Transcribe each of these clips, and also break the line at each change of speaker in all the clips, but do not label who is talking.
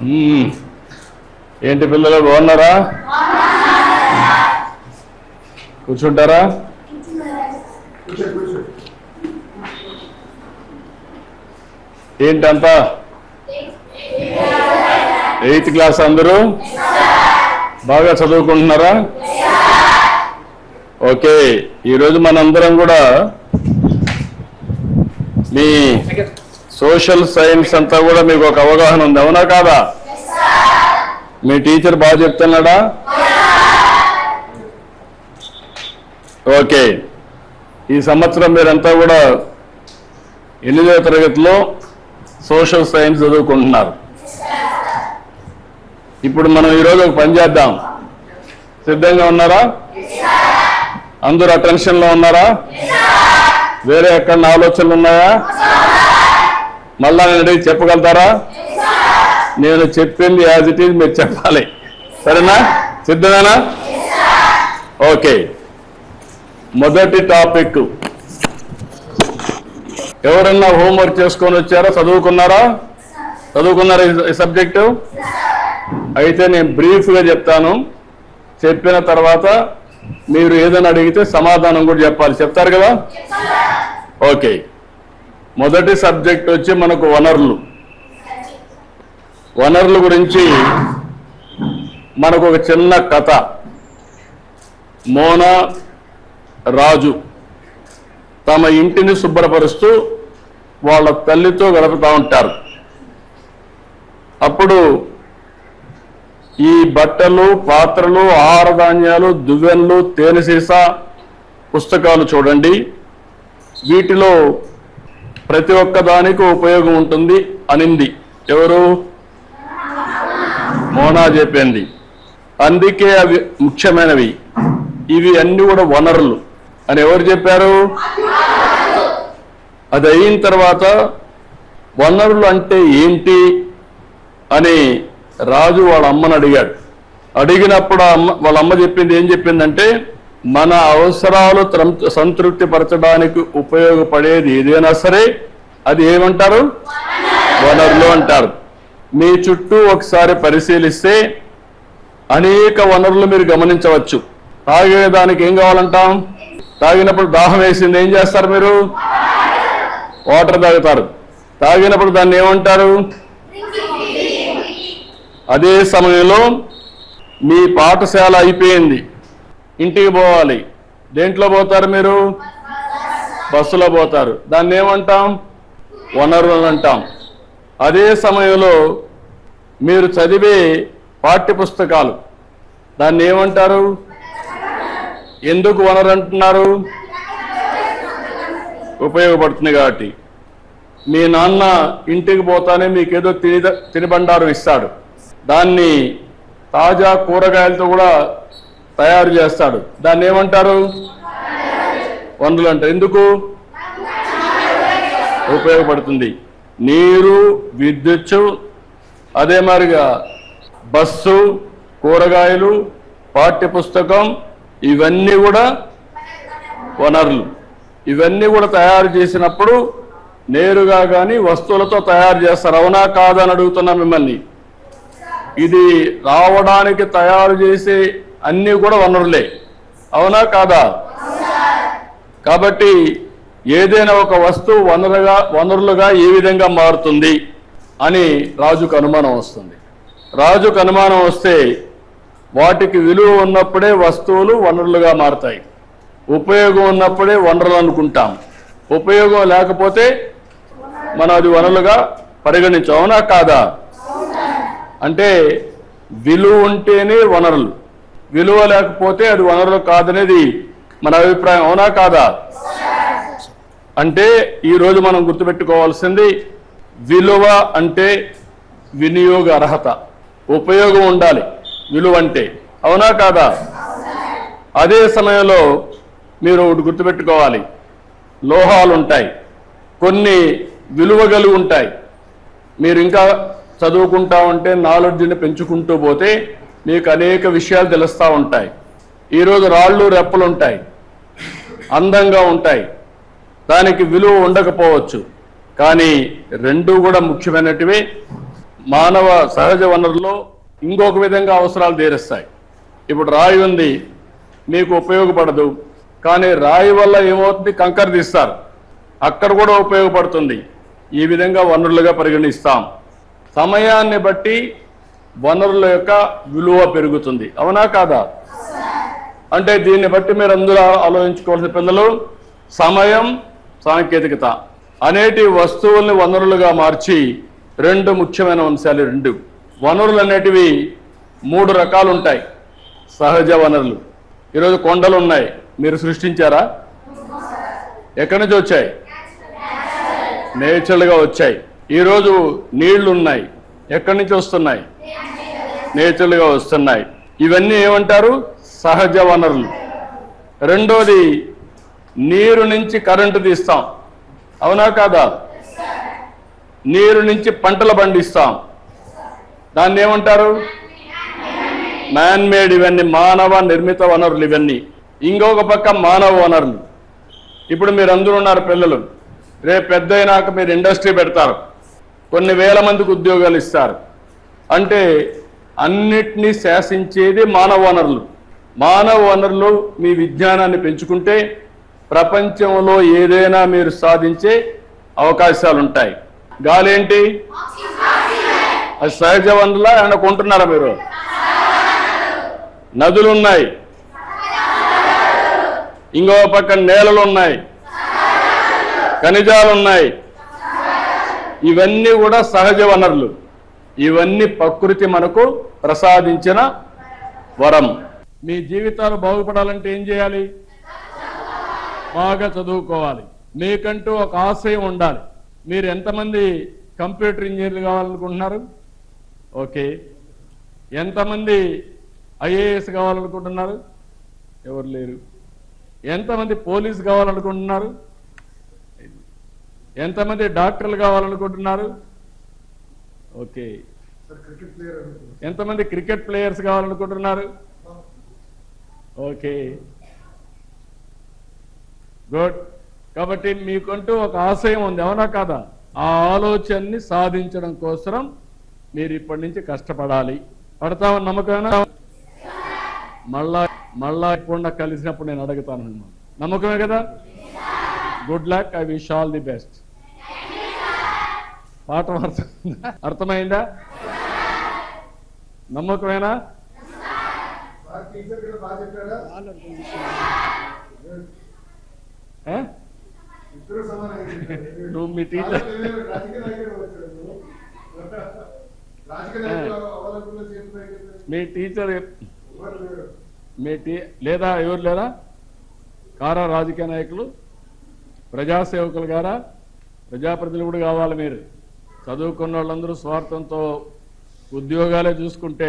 ఏంటి పిల్లలు బాగున్నారా? కూర్చుంటారా? ఏంటంతా? ఎయిత్ క్లాస్ అందరూ? బాగా చదువుకుంటున్నారా? ఓకే ఈరోజు మనందరం కూడా మీ సోషల్ సైన్స్ అంతా కూడా మీకు ఒక అవగాహన ఉంది. అవునా కాదా? మీ టీచర్ బాగా చెప్తున్నాడా? ఓకే. ఈ సంవత్సరం మీరంతా కూడా ఎనిమిదవ తరగతిలో సోషల్ సైన్స్ చదువుకుంటున్నారు. ఇప్పుడు మనం ఈరోజు ఒక పని చేద్దాం. సిద్ధంగా ఉన్నారా? అందరూ అటెన్షన్లో ఉన్నారా? వేరే ఎక్కడ ఆలోచనలు ఉన్నాయా? మళ్ళా నేను అడిగి చెప్పగలుగుతారా? నేను చెప్పింది యాజ్ ఇట్ ఈజ్ మీరు చెప్పాలి. సరేనా? సిద్ధమేనా? ఓకే. మొదటి టాపిక్. ఎవరన్నా హోంవర్క్ చేసుకొని వచ్చారా? చదువుకున్నారా? చదువుకున్నారా ఈ సబ్జెక్టు? అయితే నేను బ్రీఫ్గా చెప్తాను. చెప్పిన తర్వాత మీరు ఏదైనా అడిగితే సమాధానం కూడా చెప్పాలి. చెప్తారు కదా? ఓకే. మొదటి సబ్జెక్ట్ వచ్చి మనకు వనరులు. వనరుల గురించి మనకు ఒక చిన్న కథ. మోనా రాజు తమ ఇంటిని శుభ్రపరుస్తూ వాళ్ళ తల్లితో గడుపుతూ ఉంటారు. అప్పుడు ఈ బట్టలు పాత్రలు ఆహార ధాన్యాలు దువ్వెన్లు తేనె సీసా పుస్తకాలు చూడండి. వీటిలో ప్రతి ఒక్క దానికి ఉపయోగం ఉంటుంది అనింది. ఎవరు? మోనా చెప్పింది. అందుకే అవి ముఖ్యమైనవి. ఇవి అన్ని కూడా వనరులు. అని ఎవరు చెప్పారు? అది అయిన తర్వాత వనరులు అంటే ఏంటి అని రాజు వాళ్ళ అమ్మని అడిగాడు. అడిగినప్పుడు అమ్మ వాళ్ళ అమ్మ చెప్పింది ఏం చెప్పిందంటే మన అవసరాలు త్రం- సంతృప్తి పరచడానికి ఉపయోగపడేది ఏదైనా సరే అది ఏమంటారు? వనరులు అంటారు. మీ చుట్టూ ఒకసారి పరిశీలిస్తే అనేక వనరులు మీరు గమనించవచ్చు. తాగేదానికి ఏం కావాలంటాం? తాగినప్పుడు దాహం వేసింది ఏం చేస్తారు మీరు? వాటర్ తాగుతారు. తాగినప్పుడు దాన్ని ఏమంటారు? అదే సమయంలో మీ పాఠశాల అయిపోయింది. ఇంటికి పోవాలి. దేంట్లో పోతారు మీరు? బస్సులో పోతారు. దాన్ని ఏమంటాం? వనరులు అంటాం. అదే సమయంలో మీరు చదివే పాఠ్య పుస్తకాలు దాన్ని ఏమంటారు? ఎందుకు వనరు అంటున్నారు ఉపయోగపడుతుంది కాబట్టి. మీ నాన్న ఇంటికి పోతానే మీకేదో తిని తినిబండారు ఇస్తాడు. దాన్ని తాజా కూరగాయలతో కూడా తయారు చేస్తాడు. దాన్ని ఏమంటారు? వనరులు అంటారు ఎందుకు? ఉపయోగపడుతుంది. నీరు విద్యుత్తు అదే మాదిరిగా బస్సు కూరగాయలు పాఠ్య పుస్తకం ఇవన్నీ కూడా వనరులు. ఇవన్నీ కూడా తయారు చేసినప్పుడు నేరుగా కానీ వస్తువులతో తయారు చేస్తారు. అవునా కాదని అడుగుతున్నా మిమ్మల్ని. ఇది రావడానికి తయారు చేసే అన్నీ కూడా వనరులే. అవునా కాదా? కాబట్టి ఏదైనా ఒక వస్తువు వనరుగా వనరులుగా ఏ విధంగా మారుతుంది అని రాజుకు అనుమానం వస్తుంది. రాజుకు అనుమానం వస్తే వాటికి విలువ ఉన్నప్పుడే వస్తువులు వనరులుగా మారుతాయి. ఉపయోగం ఉన్నప్పుడే వనరులు అనుకుంటాం. ఉపయోగం లేకపోతే మనం అది వనరులుగా పరిగణించాం. అవునా కాదా? అంటే విలువ ఉంటేనే వనరులు. విలువ లేకపోతే అది వనరులు కాదనేది మన అభిప్రాయం అవునా కాదా? అంటే ఈరోజు మనం గుర్తుపెట్టుకోవాల్సింది విలువ అంటే వినియోగ అర్హత ఉపయోగం ఉండాలి విలువ అంటే అవునా కాదా? అదే సమయంలో మీరు ఒకటి గుర్తుపెట్టుకోవాలి లోహాలు ఉంటాయి కొన్ని విలువ ఉంటాయి. మీరు ఇంకా చదువుకుంటా ఉంటే నాలెడ్జ్ని పెంచుకుంటూ పోతే మీకు అనేక విషయాలు తెలుస్తూ ఉంటాయి. ఈరోజు రాళ్ళు రెప్పలు ఉంటాయి. అందంగా ఉంటాయి. దానికి విలువ ఉండకపోవచ్చు. కానీ రెండు కూడా ముఖ్యమైనటివి. మానవ సహజ వనరుల్లో ఇంకొక విధంగా అవసరాలు తీరుస్తాయి. ఇప్పుడు రాయి ఉంది. మీకు ఉపయోగపడదు. కానీ రాయి వల్ల ఏమవుతుంది? కంకర తీస్తారు. అక్కడ కూడా ఉపయోగపడుతుంది. ఈ విధంగా వనరులుగా పరిగణిస్తాం. సమయాన్ని బట్టి వనరుల యొక్క విలువ పెరుగుతుంది. అవునా కాదా? అంటే దీన్ని బట్టి మీరు అందులో ఆలోచించుకోవాల్సిన పిల్లలు సమయం సాంకేతికత అనేటి వస్తువుల్ని వనరులుగా మార్చి రెండు ముఖ్యమైన అంశాలు రెండు. వనరులు అనేటివి మూడు రకాలు ఉంటాయి. సహజ వనరులు. ఈరోజు కొండలు ఉన్నాయి. మీరు సృష్టించారా? ఎక్కడి నుంచి వచ్చాయి? నేచురల్గా వచ్చాయి. ఈరోజు నీళ్ళు ఉన్నాయి. ఎక్కడి నుంచి వస్తున్నాయి? నేచురల్గా వస్తున్నాయి. ఇవన్నీ ఏమంటారు? సహజ వనరులు. రెండోది నీరు నుంచి కరెంటు తీస్తాం. అవునా కాదా? నీరు నుంచి పంటలు పండిస్తాం. దాన్ని ఏమంటారు? మ్యాన్ మేడ్ ఇవన్నీ మానవ నిర్మిత వనరులు ఇవన్నీ. ఇంకొక పక్క మానవ వనరులు. ఇప్పుడు మీరు అందరూ ఉన్నారు పిల్లలు. రేపు పెద్ద అయినాక మీరు ఇండస్ట్రీ పెడతారు. కొన్ని వేల మందికి ఉద్యోగాలు ఇస్తారు. అంటే అన్నిటినీ శాసించేది మానవ వనరులు. మానవ వనరులు మీ విజ్ఞానాన్ని పెంచుకుంటే ప్రపంచంలో ఏదైనా మీరు సాధించే అవకాశాలు ఉంటాయి గాలి ఏంటి అది సహజ వనరుల? ఆయన కొంటున్నారా మీరు? నదులు ఉన్నాయి ఇంకో పక్క నేలలు ఉన్నాయి ఖనిజాలు ఉన్నాయి ఇవన్నీ కూడా సహజ వనరులు. ఇవన్నీ ప్రకృతి మనకు ప్రసాదించిన వరం. మీ జీవితాలు బాగుపడాలంటే ఏం చేయాలి? బాగా చదువుకోవాలి. మీకంటూ ఒక ఆశయం ఉండాలి. మీరు ఎంతమంది కంప్యూటర్ ఇంజనీర్లు కావాలనుకుంటున్నారు? ఓకే. ఎంతమంది ఐఏఎస్ కావాలనుకుంటున్నారు? ఎవరు లేరు. ఎంతమంది పోలీస్ కావాలనుకుంటున్నారు? ఎంతమంది డాక్టర్లు కావాలనుకుంటున్నారు? ఓకే. ఎంతమంది క్రికెట్ ప్లేయర్స్ కావాలనుకుంటున్నారు? ఓకే. గుడ్. కాబట్టి మీకంటూ ఒక ఆశయం ఉంది అవునా కాదా? ఆ ఆలోచనని సాధించడం కోసం మీరు ఇప్పటి నుంచి కష్టపడాలి. పడతామని నమ్మకమేనా మళ్ళా మళ్ళా ఇప్పుడు కలిసినప్పుడు నేను అడుగుతాను. నమ్మకమే కదా? Good luck I wish all the best పాఠం అర్థం అర్థమైందా? నమ్మకమేనా? నువ్వు మీ టీచర్. మీ టీచర్ మీ టీ లేదా ఎవరు లేదా కారా రాజకీయ నాయకులు ప్రజాసేవకులు గారా? ప్రజాప్రతినిధులు కూడా కావాలి మీరు. చదువుకున్న వాళ్ళందరూ స్వార్థంతో ఉద్యోగాలే చూసుకుంటే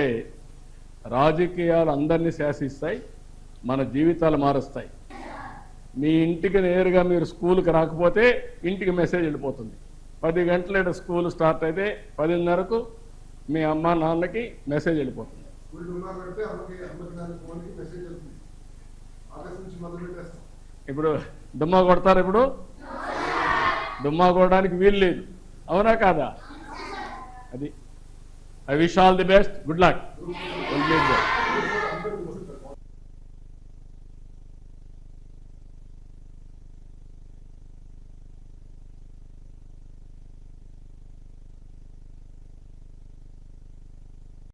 రాజకీయాలు అందరినీ శాసిస్తాయి మన జీవితాలు మారుస్తాయి. మీ ఇంటికి నేరుగా మీరు స్కూల్కి రాకపోతే ఇంటికి మెసేజ్ వెళ్ళిపోతుంది. పది గంటల స్కూల్ స్టార్ట్ అయితే పదిన్నరకు మీ అమ్మ నాన్నకి మెసేజ్ వెళ్ళిపోతుంది. ఇప్పుడు దుమ్మా కొడతారు ఇప్పుడు? దుమ్మా కొట్టడానికి వీలు లేదు. అవునా కాదా అది I wish all the best good luck